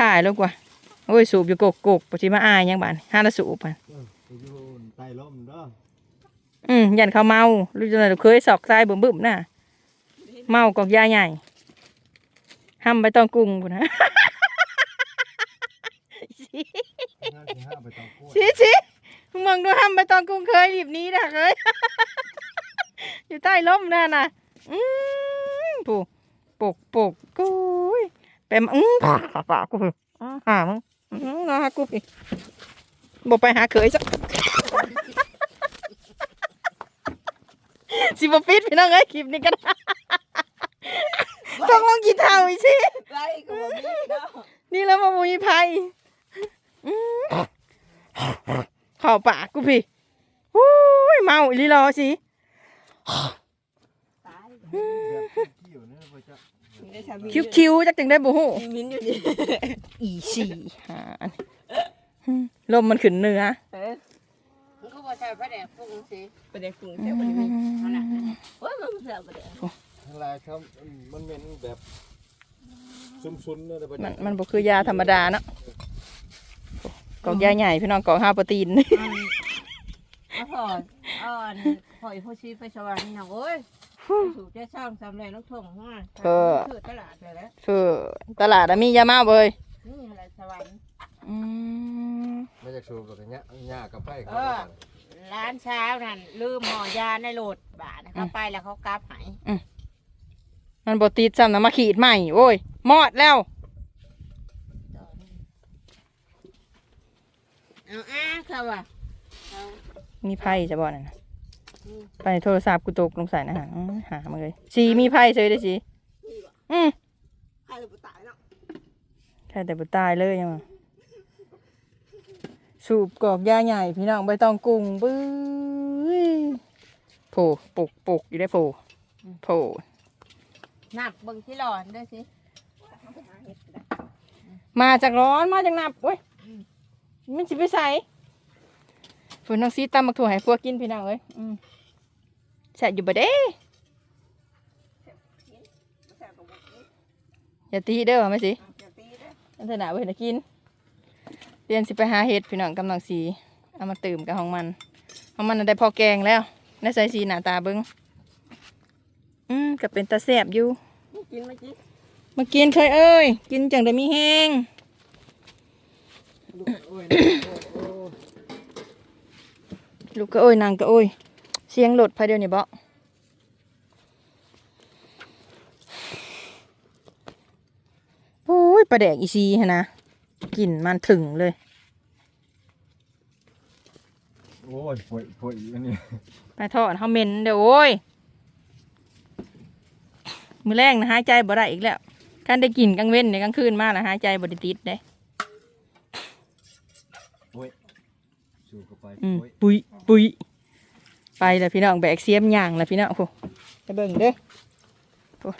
ถ่ายแล้วกว่าโอ้ยสูบอยู่กกกกปฏิมาอายยังบานห้าละสูบอะเออไปอยู่ใต้ร่มเด้ออืมยันเขาเมารู้จักเคยสอกทรายบึ้มบึ้มๆน่ะเมากอกยาใหญ่ห้ำไปต้องกุ้งพุ่นนะงานที่ห้าไปตองกล้วยชี้ชี้มึงมองดูห้ำไปต้องกุ้งเคยรีบหนี้นะเคยอยู่ใต้ร่มนั่นน่ะอืมผูปกปกกุย เปมอืมปากปากกูพี่อ้าหามึงอืมนะฮะกูพี่บอกไปหาเขยสักสิบปิดพี่น้องเอ้ยคลิปนี้กันต้องลองกินเท่าอีกสิไรก็บ่มีเนาะนี่แล้วมามุยภัยอืมเข่าปากกูพี่หู้ยเมาอีหลีรอสิ ได้ชามีคิ้วคิวๆจักจังได้บ่ฮู้มีมิ้นอยู่ดิอีสี่หาอันลมมันขึ้นเหนือเออมันก็บ่ใช่ปลาแดกปรุงสิประเดี๋ยวกรุงเทพบ่ได้มีขนาดนั้นโอ้ยมันเสือประเดี๋ยวทั้งหลายครับอืมมันเป็นแบบซุ่มๆเนอะแต่พ่อมันจะมันบ่คือยาธรรมดาเนาะกอกยาใหญ่พี่น้องกอกห้าโปรตีนมาถอดอ่อนหอยผู้ชีไปสวรรค์นี่นะโอ้ย ถูกจะสร้างสำเร็จลูกทุ่งฮะเออ คือตลาดเลยแหล้วคือตลาดอะมียามาเบยนี่อะไรสวรรค์อืมไม่อยากสูบกับเนี้ยหญ้ากับไผ่เขาเออร้านเช้านั่นลืมห่อยาในโหลดบาทเขาไปแล้วเขากลับใหายมันบ่ติดซ้ำนะมาขีดใหม่โอ้ยมอดแล้ว เอาอ้าเขาว่ะเอามีไพ่จะบ่นั่นน่ะ ไปโทรศัพท์กูตกลงใส่นะฮะอื้อหามาเลยสีมีไพ่เฉยได้สิอืมใครจะบ่ตายเนาะแค่แต่บ่ตายเลยยังว่าสูบกอกยาใหญ่พี่น้องใบตองกุ้งบื้อโผล่ปลุกปลุกอยู่ได้โผล่โผล่นับเบิ่งที่หลอนด้วยสิมาจากร้อนมาจากหนับเว้ยมันสิไปใส่ฝนน้องซีตำมักถั่วให้พวกกินพี่น้องเอ้ยอืม แซ่บอยู่บ่เด้อย่าตีเด้อไหมสิอย่าตีเด้ออันเถอะนะเว้ยนะกินเรียนสิไปหาเห็ดพี่น้องกำลังสีเอามาตื่มกับของมันของมันน่ะได้พอแกงแล้วได้ใส่สีหน้าตาเบิ้งอืมก็เป็นตาแสบอยู่กินไหมจิมากินเคยเอ้ย กินจังได้มีแห้งลูกโอ้ยโอ้ยลูกก็โอ้ยนางก็โอ้ย เสียงหลดพายเดียวนี่บ่โอ้ยปลาแดกอีซีฮะนะกลิ่นมันถึงเลย โอ้ยป่วยป่วยอันนี้ไปทอดเขาเหม็นเดี๋ยวโอ้ย มือแรงนะหายใจบ่ได้อีกแล้วการได้กลิ่นกลางเว้นในกลางคืนมาแล้วหายใจบ่ได้ติดเด้สูบกับไปอืมป่วย ปุยปุย ไปแล้วพี่น้องแบกเสียมย่างแล้วพี่น้องโอ้โหไปเบิ่งเด้อโอ้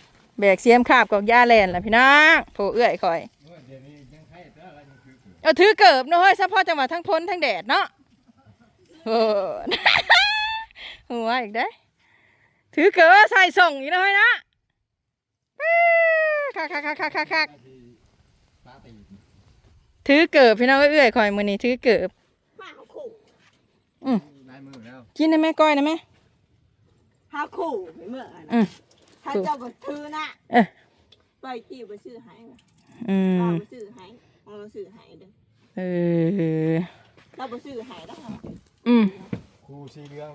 แบกเสียมคาบกอกยาแลนแล้วพี่น้องโผเอื้อยคอยเดี๋ยวนี้ยังให้แต่อะไรยังคือเอาถือเกิบเนาะเฮ้ยซะพ่อจังหวะทั้งพ้นทั้งแดดเนาะเออหัวอีกได้อถือเกิบใส่ส่งอีกหน่อยนะคักคักคักคักคักคักตาตีถือเกิบพี่น้องเอื้อยคอยมือนี้ถือเกิบมาเขาขู่ลายมือแล้ว กินได้ไหมก้อยได้ไหมหาขู่ไม่เมื่ออะอืนะมถ้าเจ้าบ่ถือนะเอ้ยไปกี่บ่ซื้อให้ว่ะอืเอามบ่ซื้อให้เอาบ่ซื้อให้เด้อเออเราบ่ซื้อให้แล้วค่ะอืมครูสีเหลือง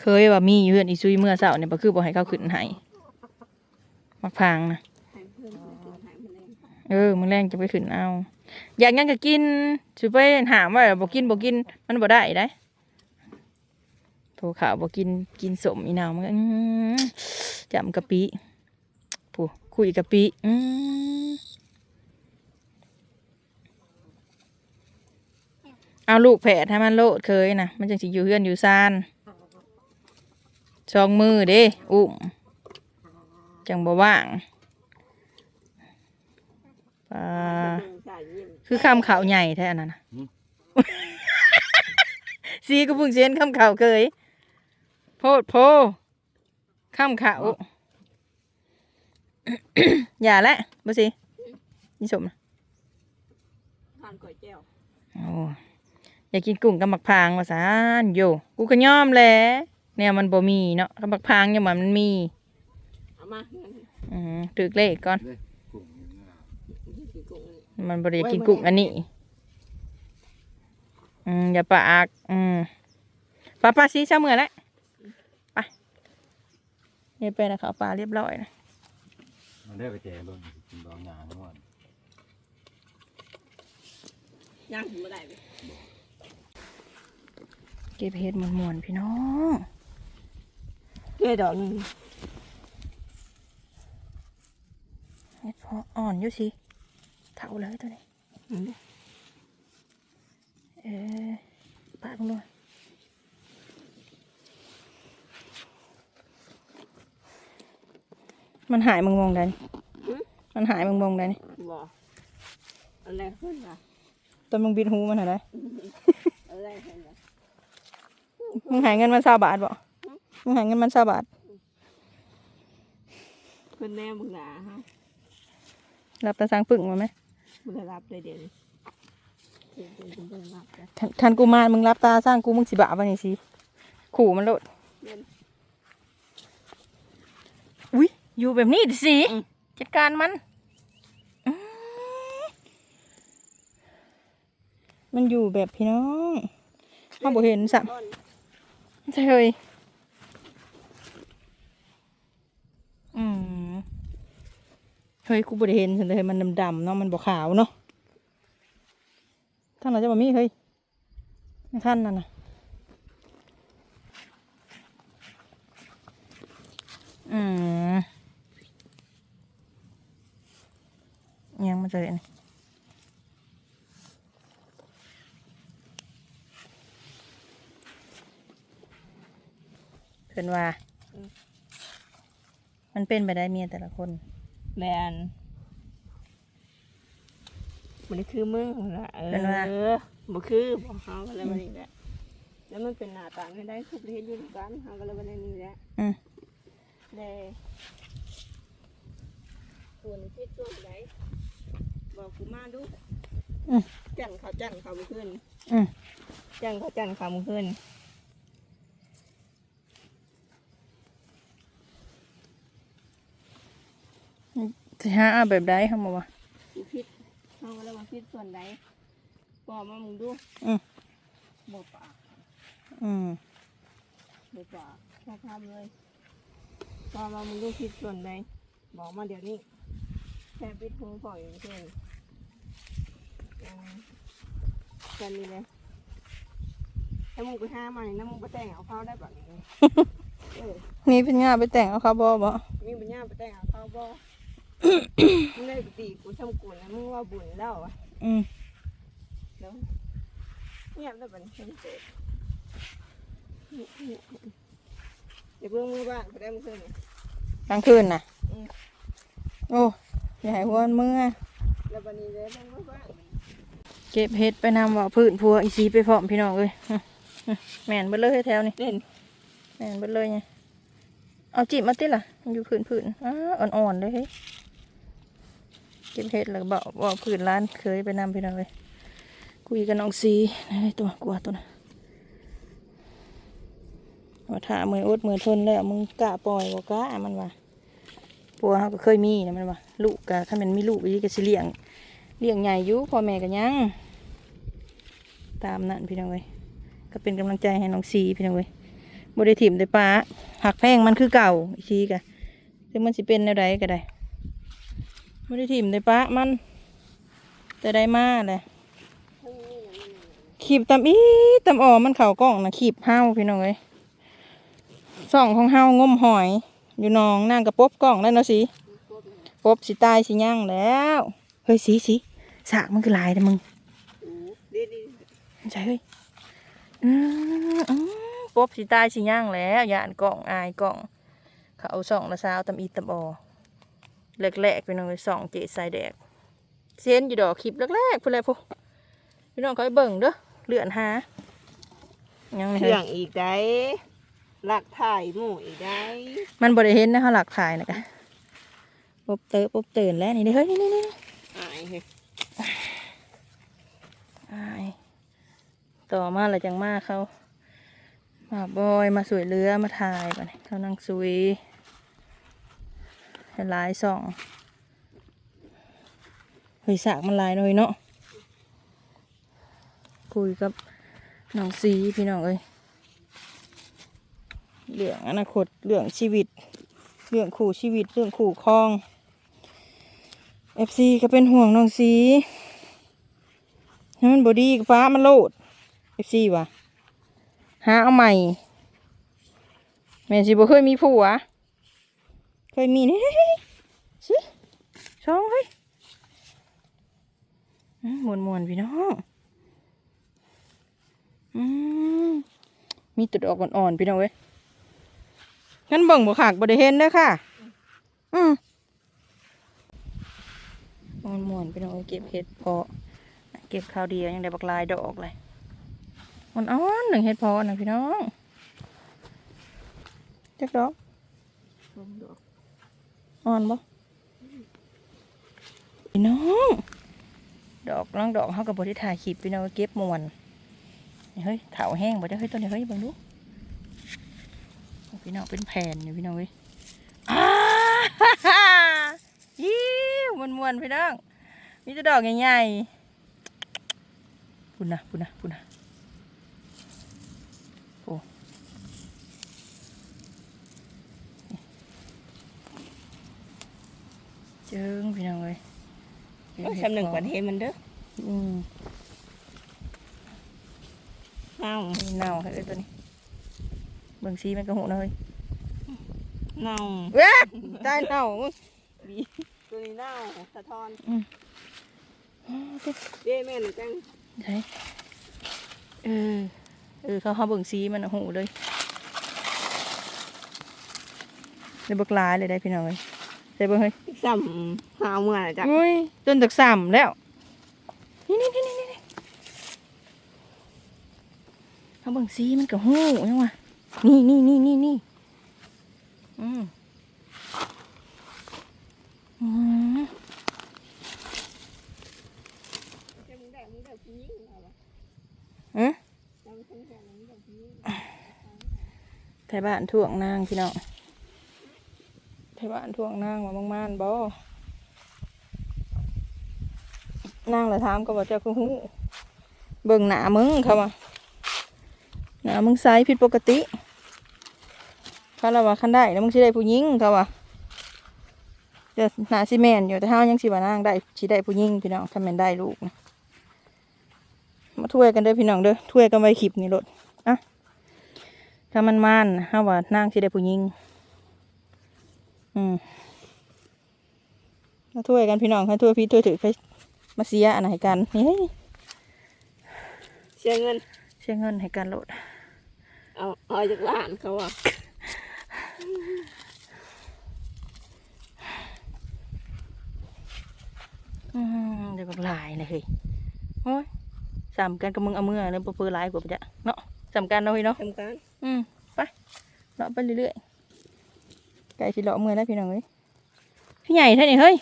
เคยว่ามีอยู่เพื่อนอีซุยเมื่อเสาร์เนี่ยบ่คือบ่ให้เขาขึ้นให้มักพางนะให้เพื่อนซื้อให้มันเองเออมื้อแรงจะไปขึ้นเอา อยากหยังก็กินสิไปหามว่าบ่กินบ่กินมันบ่ได้ได้ โทรข่าวบ่กินกินสมอีนาวมันก็อื้อหือจำกะปิผู้คุยกะปิอือเอาลูกแผดให้มันโลดเคยนะมันจังสิอยู่เฮือนอยู่ซานสองมือเด้อุ้มจังบ่ว่างปลาเบิ่งใส่ยิ้มคือคำข่าวใหญ่แท้อันนั้นน่ะสีก็เพิ่งเสียนคำข่าวเคย โพดโพคำข่าวอย่าละบ่สินี่สมนะานก๋วยเจียวโอ้อยากกินกุ้งกับหมักพรางว่าซานโยกูก็ยอมแหละเนี่ยมันบ่มีเนาะกับหมักพรางยังว่ามันมีเอามาเงินอืมตึกเลขก่อนเลยกลุ่มนี่นะกินกุ้งอันนี้มันบ่ได้กินกุ้งอันนี้อืมอย่าปากอืมปลาปลาสีเช้าเมื่อแล้วไป นี่เป็นนะเขาปลาเรียบร้อยนะมันได้ไปแจกเบิ่งกินบางอย่างทั้งวันย่างถึงเมื่อไหร่ไปเก็บเห็ดมวนๆพี่น้องเกลือดอกหนึงเห็ดพออ่อนอยู่สิเท่าเลยตัวนี้อืมเออปาดลงด้วย มันหายมึงมองได้นี่มันหายมึงมองได้นี่บ่อะไรขึ้นล่ะตอนมึงบิดหูมันหาได้อะไรขึ้นล่ะมึงหายเงินมันซาบาทบ่มึงหายเงินมันซาบาทขึ้นแน่มึงหนาฮะรับตาสร้างปึ่งมาไหมมึงได้รับเลยเดี๋ยวนี้เดี๋ยวเดี๋ยวเดี๋ยวรับจ้ะคันคันกูมามึงรับตาสร้างกูมึงสิบะวะนี่สิขู่มันโลดเดี๋ยว อุ้ยอยู่แบบนี้ดิสิจัดการมันอื้อมันอยู่แบบพี่น้องข้าบ่เห็นสัต้นใช่เลยอืมเฮ้ยกูบ่ได้เห็นฉันเลยมันดำๆเนาะมันบ่ขาวเนาะท่านเราจะบ่มีเฮ้ยท่านนั่นน่ะอืมยังมา เจอนี่เพิ่นว่า มันเป็นไปได้เมียแต่ละคนแลนมันนี่คือมึงนะเอเป็นว่า อบ่คือบ่เฮาอะไรมานี่แหละแล้วมันเป็นหน้าตาไม่ได้คือประเทศอยู่ด้วยกันเฮาก็เลยมาในนี้แหละอืมเลยส่วนที่ส่วนไหน บอกกูมาดูอืมจันเขาจันเขาเมื่อคืนอืมจันเขาจันเขาเมื่อคืนสิหาเอาแบบใดเขาบอกว่ากูคิดเขาก็เลยมาคิดส่วนไหนบอกมามึงดูอืมบอกปากอืมบอกปากแค่ทำเลยบอกมามึงดูคิดส่วนไหนบอกมาเดี๋ยวนี้ แค่ปิดหูปล่อยอย่างเช่นอืมแค่นี้เลยถ้ามึงไปห้ามันนะมึงไปแต่งเอาเขาได้แบบนี้เออนี่เป็นงานไปแต่งเอาเขาบอบ่มีปัญญาไปแต่งเอาเขาบ่มึงเลยไปตีกูทำกูนะมึงว่าบุญแล้วอะอืมแล้วเงียบแล้วบัดนเพิ่งเสร็จเดี๋ยวเพิ่งมือบ้านไปได้มึงเพิ่งนี่กลางคืนน่ะอืมโอ้ อย่าให้หัวมันมือแล้วบันนี้เลยเพิ่งมือบ้านเก็บเห็ดไปนำว่าพื้นพัวอีสีไปพร้อมพี่น้องเอ้ยอื้ออื้อแม่นเบิดเลยแถวนี้เด่นแม่นเบิดเลยไงเอาจีบมาติล่ะมันอยู่พื้นพื้นอ้าอ่อนๆเลยเฮ้ยเก็บเห็ดแล้วก็บอกว่าพื้นร้านเคยไปนำพี่น้องเลยคุยกับน้องสีนี่ตัวกลัวตัวน่ะว่าถ้ามืออดมือทนแล้วมึงกล้าปล่อยบ่กล้ามันว่าปัวเขาก็เคยมีนะมันว่า ลูกกะถ้ามันมีลูกอีกก็สิเลี้ยงเลี้ยงใหญ่อยู่พ่อแม่กันยังตามนั่นพี่น้องเว้ยก็เป็นกำลังใจให้น้องซีพี่น้องเว้ยบริถิ่มได้ป้าหักแพงมันคือเก่าอีกทีกะถึงมันสิเป็นแนวใดก็ได้บริถิ่มได้ป้ามันแต่ได้มาเลยขีบตำอีตำออมันเข่ากล้องนะขีบเห้าพี่น้องเว้ยส่องของเฮางมหอย อยู่นองนั่งกับปบกล้องแล้วเนาะสิ ปบสิตายสิย่างแล้ว เฮ้ยสีสีสากมันคือลายแต่มึงโอ้ดีดีใช่เฮ้ยอืมอืมปบสิตายสิย่างแล้วยานกล่องอายกล่อง เขาเอาส่องละสาวตำอีตำออแรกๆพี่น้องไปส่องเจสายแดกเส้นอยู่ดอกคลิปแรกๆพูดอะไรพวกพี่น้องเขาไปเบิ่งเด้อเลื่อนหายังไงเชื่องอีกได้หลักถ่ายหมู่อีกได้ มันบริเห็นนะเขาหลักถ่ายนะกะป บเตอปบเตือนแล้วนี่เด้อเฮ้ยนี่นี่นี่อายเฮ้ยต่อมาแล้วจังมาเขามาบอยมาสวยเรือมาถ่ายก่อนเขานั่งซุยให้หลายสองเฮ้ยสากมันหลายหน่อยเนาะคุยกับน้องซีพี่น้องเอ้ยเรื่องอนาคตเรื่องชีวิต เรื่องขู่ชีวิตเรื่องขู่ครอง เอฟซีก็เป็นห่วงน้องซีให้มันบอดี้ฟ้ามันโลดเอฟซีวะหาเอาใหม่แม่สิบ่เคยมีผัว เคยมีนี่สิช่องเฮ้ยมวนมวนๆพี่น้องอืมมีตุดออกอ่อนๆพี่น้องเว้ยงั้นเบิ่งบ่ขากบ่ได้เห็นเด้อค่ะ อืม มวนมวนๆพี่น้องเก็บเห็ดเพาะเก็บข้าวเดียวยังได้บักลายดอกเลยมันอ่อนหนึ่งเห็ดเพาะนะพี่น้องจักดอกลงดอกอ่อนบ่พี่น้องดอกน้องดอกเขากับบที่ถ่ายคลิปพี่น้องเก็บมวนเฮ้ยเถาแห้งบ่ได้เฮ้ยตัวนี้เฮ้ยบังดูพี่น้องเป็นแผ่นอยู่พี่น้องเว้ยอ้าฮ่าฮ่า วมวนมวนๆพี่น้องมีแต่ดอกใหญ่ๆปุ่นนะปุ่นนะปุ่นนะโอ้เจิงพี่น้องเว้ยเก็บต้องเห็ดชำหนึ่งเพาะกว่าเทมันเด้ออืมเน่ามีเน่าให้เอ้ยตัวนี้เบิ่งซีมันกระหูนะเฮ้ยเน่าเว้ยตายเน่ามึง ตัวนี้เน่าสะท้อนอืมเด้แม่หนูจังใช่เออ เออ เขาเขาเบิ่งซีมันน่ะหูเลยเดี๋ยวเบิกหลายเลยได้พี่น้องเลยใส่เบิ่งเฮ้ยอีกซ้ำหาเมื่อไหร่จ้ะอุ้ยจนตึกสามแล้วนี่นี่นี่นี่นี่เขาเบิ่งซีมันกระหูยังวะนี่นี่นี่นี่นี่อืมอืมจะมึง ได้มึงได้ผู้หญิงเออืมจะมึงคงจะมึงได้ผู้หญิงไทยบ้านท่วงนางพี่น้องไทยบ้านท่วงนางว่าบางมานบ่นางเลยถามก็บอกเจ้าคือหูเบิ่งหนามึงเขาว่าหนามึงไซส์ผิดปกติเขาละว่าคันได้แล้วมึงสิได้ผู้หญิงเขาว่า เดี๋ยวหนาสิแมนอยู่แต่เฮายังสิว่านางได้สิได้ผู้หญิงพี่น้องถ้าแม่นได้ลูกนะมาถ้วยกันเด้อพี่น้องเด้อถ้วยกันไว้คลิปนี้โลดอะถ้ามันมันห้าว่านางสิได้ผู้หญิงอืมมาถ้วยกันพี่น้องให้ถ้วยพี่ถ้วยถือไปมาเสียอันไหนกันนี่เสียเงินเสียเงินให้กันโหลดเอาเอาจากร้านเขาอะ อืม เดี๋ยวบักหลายเลยเฮ้ยโอ้ยสามกันกับมึงเอามือเลยเปื้อๆหลายกว่าปะจ๊ะเนาะสามกันเนาะเฮ้ยเนาะทำการอืมไปเลาะไปเรื่อยๆไก่สิเลาะมือแล้วพี่น้องเอ้ยพี่ใหญ่เท่านี้เฮ้ย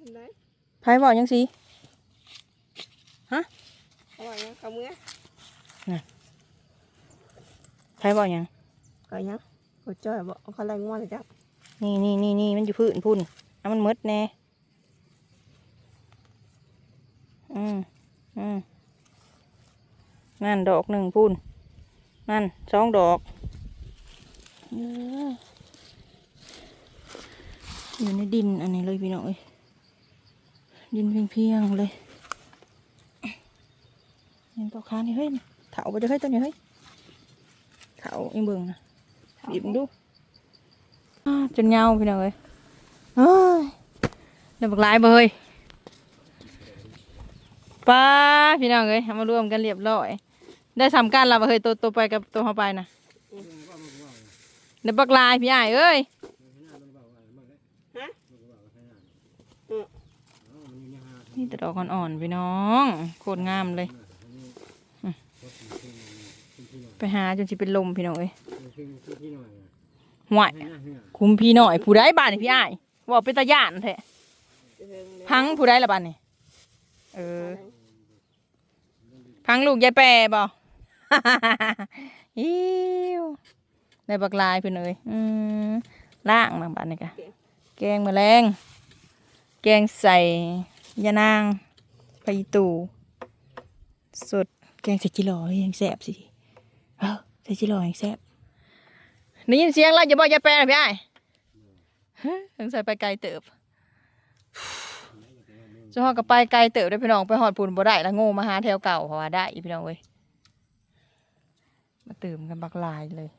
ทำได้ไพ่บอกยังสิเขาว่ายังเขาเมื่อไพ่บอกยังเขายังเขาจ้อยบอกเขาไล่งวเลยจ้ะนี่นี่นี่นี่มันอยู่พื้นพุ่นเอามันหมดแน่ อืมอืมนั่นดอกหนึ่งพุ่นนั่นสองดอกเอออยู่ในดินอันนี้เลยพี่น้องเอ้ยดินเพียงๆเลยยังตัวค้านี่เฮ้ยเถาไปจะเฮ้ยตัวนี้เฮ้ยเถาเอ็งเบิ่งนะบีบมันดูอ้าจนเหงาพี่น้องเอ้ยเฮ้ยเดี๋ยวบักหลายบ่เฮ้ย ป้าพี่น้องเอ้ยเอามารวมกันเรียบร้อย ได้สามการแล้วบ่เฮ้ยตัวตัวไปกับตัวเขาไปนะเดี๋ยวบักหลายพี่อ้ายเอ้ยนี่แต่ดอกอ่อนๆพี่น้องโคตรงามเลยอืมไปหาจนสิเป็นลมพี่น้องเอ้ยห่วยคุมพี่หน่อยผู้ใดบ้านนี่พี่อ้ายว่าเป็นตาย่านแท้พังผู้ใดละบ้านนี่เออ พังลูกยายแปรบ่อิวได้บักลายเพิ่นเอ้ยอืมล่างบางบัดนี่กะแกงแมลงแกงใส่ยานางไปตูสดแกงใส่จิหล่อยังแซ่บสิเอ้าใส่จิหล่อยังแซ่บได้ยินเสียงแล้วอย่าบอกยายแปรนะพี่อ้ายฮะสงสัยไปไกลเติบ จะฮอก็ไปไกลเติบได้อพี่น้องไปหอดปูนบ่ได้ละโง่มาหาแถวเก่าเพราะว่าได้อีพี่น้องเว้ยมาเติมกันบักลายเลย